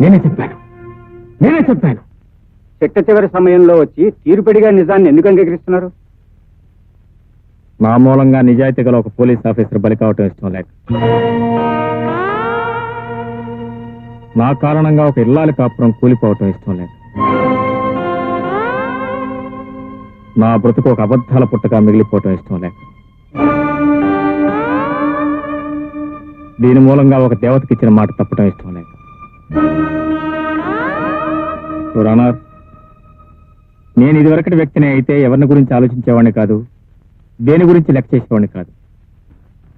నేనే చెప్పాను. నేనే చెప్పాను. చిట్ట చివరి సమయంలో వచ్చి తీరుపడిగా నిజాన్ని ఎందుకు అంగీకరిస్తున్నారు? నా మూలంగా నిజాయితీ గల ఒక పోలీస్ ఆఫీసర్ బలి కావటం ఇష్టం లేక. నా కారణంగా ఒక ఇల్లాలి కాపురం కూలిపోవటం ఇష్టం లేక. నా బ్రతుకు ఒక అబద్ధాల పుట్టగా మిగిలిపోవటం ఇష్టం లేక. దీని మూలంగా ఒక దేవతకి ఇచ్చిన మాట తప్పటం ఇష్టం లేక. నేను ఇదివరకటి వ్యక్తిని అయితే ఎవరిని గురించి ఆలోచించేవాడిని కాదు దేని గురించి లెక్క చేసేవాడిని కాదు.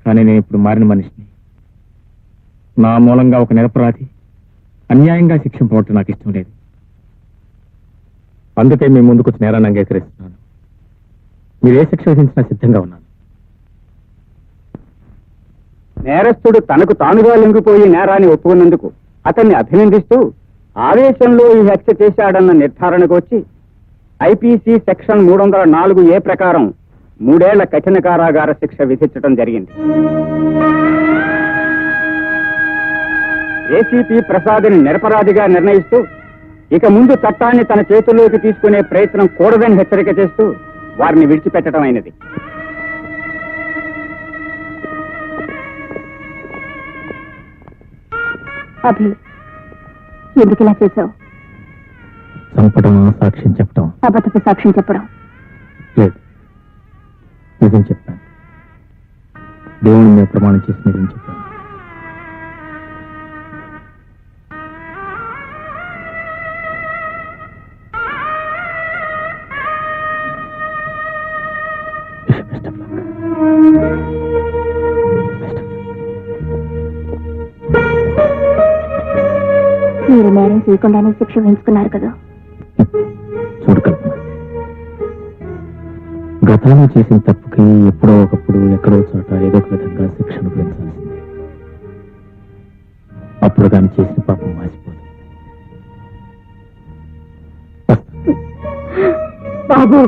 కానీ నేను ఇప్పుడు మారిన మనిషిని. నా మూలంగా ఒక నిరపరాధి అన్యాయంగా శిక్షింపబట్టు నాకు ఇష్టం లేదు. అందుకే మీ ముందుకు నేరాన్ని అంగీకరిస్తున్నాను. మీరు ఏ శిక్ష విధించినా సిద్ధంగా ఉన్నాను. నేరస్తుడు తనకు తానుగా లొంగిపోయి నేరాన్ని ఒప్పుకున్నందుకు అతన్ని అభినందిస్తూ ఆవేశంలో ఈ హత్య చేశాడన్న నిర్ధారణకు వచ్చి ఐపీసీ సెక్షన్ మూడు వందల నాలుగు ఏ ప్రకారం మూడేళ్ళ కఠిన కారాగార శిక్ష విధించడం జరిగింది. ఏసీపీ ప్రసాద్ని నిరపరాధిగా నిర్ణయిస్తూ ఇక ముందు చట్టాన్ని తన చేతుల్లోకి తీసుకునే ప్రయత్నం కూడదని హెచ్చరిక చేస్తూ వారిని విడిచిపెట్టడం అయినది అభి ఎందుకు ఇలా చేసావు చంపడం సాక్ష్యం చెప్పడం అబద్ధపు సాక్ష్యం చెప్పడం. లేదు. నిజం చెప్పాను. దేవుని మీద ప్రమాణం చేసి నిజం చెప్పాను. Best of మీరు నేరం చేయకుండానే శిక్ష వేయించుకున్నారు కదా. చూడు కల్పన. గతంలో చేసిన తప్పుకి ఎప్పుడో ఒకప్పుడు ఎక్కడో చోట ఏదో ఒక విధంగా శిక్ష అనుభవించాల్సిందే అప్పుడు కానీ చేసిన పాపం మాసిపోదు బాబు.